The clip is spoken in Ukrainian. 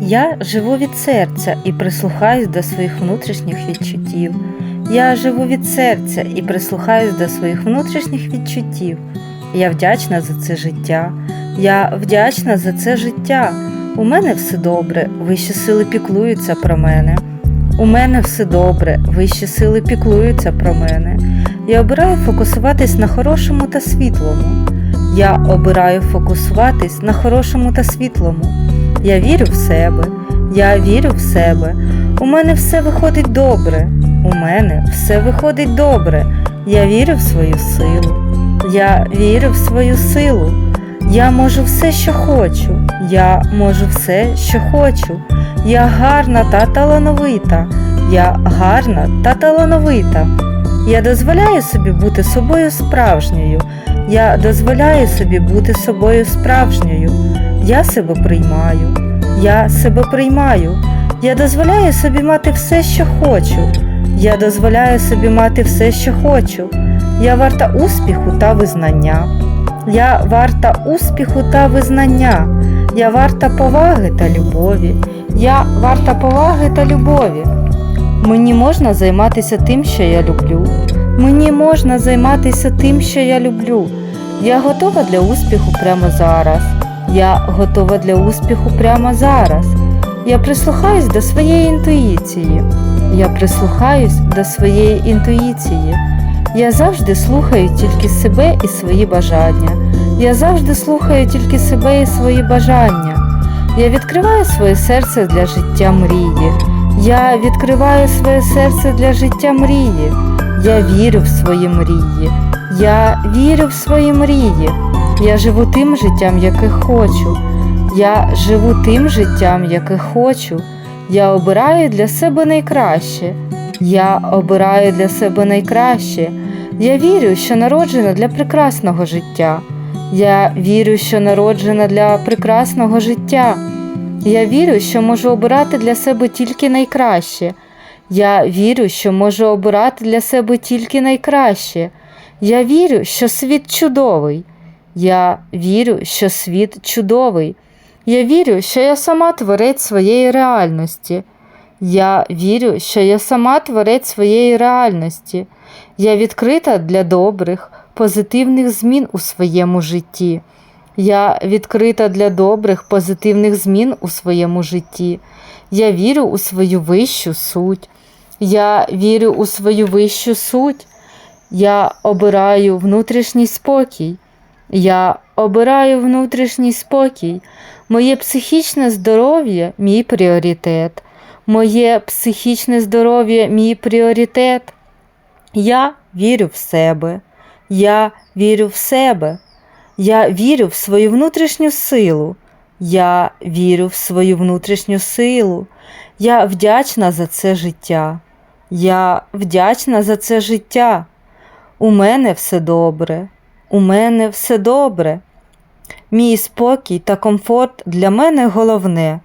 Я живу від серця і прислухаюсь до своїх внутрішніх відчуттів. Я живу від серця і прислухаюсь до своїх внутрішніх відчуттів. Я вдячна за це життя. Я вдячна за це життя. У мене все добре, вищі сили піклуються про мене. У мене все добре, вищі сили піклуються про мене. Я обираю фокусуватись на хорошому та світлому. Я обираю фокусуватись на хорошому та світлому. Я вірю в себе, я вірю в себе. У мене все виходить добре. У мене все виходить добре. Я вірю в свою силу. Я вірю в свою силу. Я можу все, що хочу. Я можу все, що хочу. Я гарна та талановита. Я гарна та талановита. Я дозволяю собі бути собою справжньою. Я дозволяю собі бути собою справжньою. Я себе приймаю. Я себе приймаю. Я дозволяю собі мати все, що хочу. Я дозволяю собі мати все, що хочу. Я варта успіху та визнання. Я варта успіху та визнання. Я варта поваги та любові. Я варта поваги та любові. Мені можна займатися тим, що я люблю. Мені можна займатися тим, що я люблю. Я готова для успіху прямо зараз. Я готова для успіху прямо зараз. Я прислухаюсь до своєї інтуїції. Я прислухаюсь до своєї інтуїції. Я завжди слухаю тільки себе і свої бажання. Я завжди слухаю тільки себе і свої бажання. Я відкриваю своє серце для життя мрії. Я відкриваю своє серце для життя мрії. Я вірю в свої мрії. Я вірю в свої мрії. Я живу тим життям, яке хочу. Я живу тим життям, яке хочу. Я обираю для себе найкраще. Я обираю для себе найкраще. Я вірю, що народжена для прекрасного життя. Я вірю, що народжена для прекрасного життя. Я вірю, що можу обирати для себе тільки найкраще. Я вірю, що можу обирати для себе тільки найкраще. Я вірю, що світ чудовий. Я вірю, що світ чудовий. Я вірю, що я сама творець своєї реальності. Я вірю, що я сама творець своєї реальності. Я відкрита для добрих, позитивних змін у своєму житті. Я відкрита для добрих, позитивних змін у своєму житті. Я вірю у свою вищу суть. Я вірю у свою вищу суть. Я обираю внутрішній спокій. Я обираю внутрішній спокій. Моє психічне здоров'я мій пріоритет. Моє психічне здоров'я мій пріоритет. Я вірю в себе. Я вірю в себе. Я вірю в свою внутрішню силу. Я вірю в свою внутрішню силу. Я вдячна за це життя. Я вдячна за це життя. У мене все добре. У мене все добре. Мій спокій та комфорт для мене головне.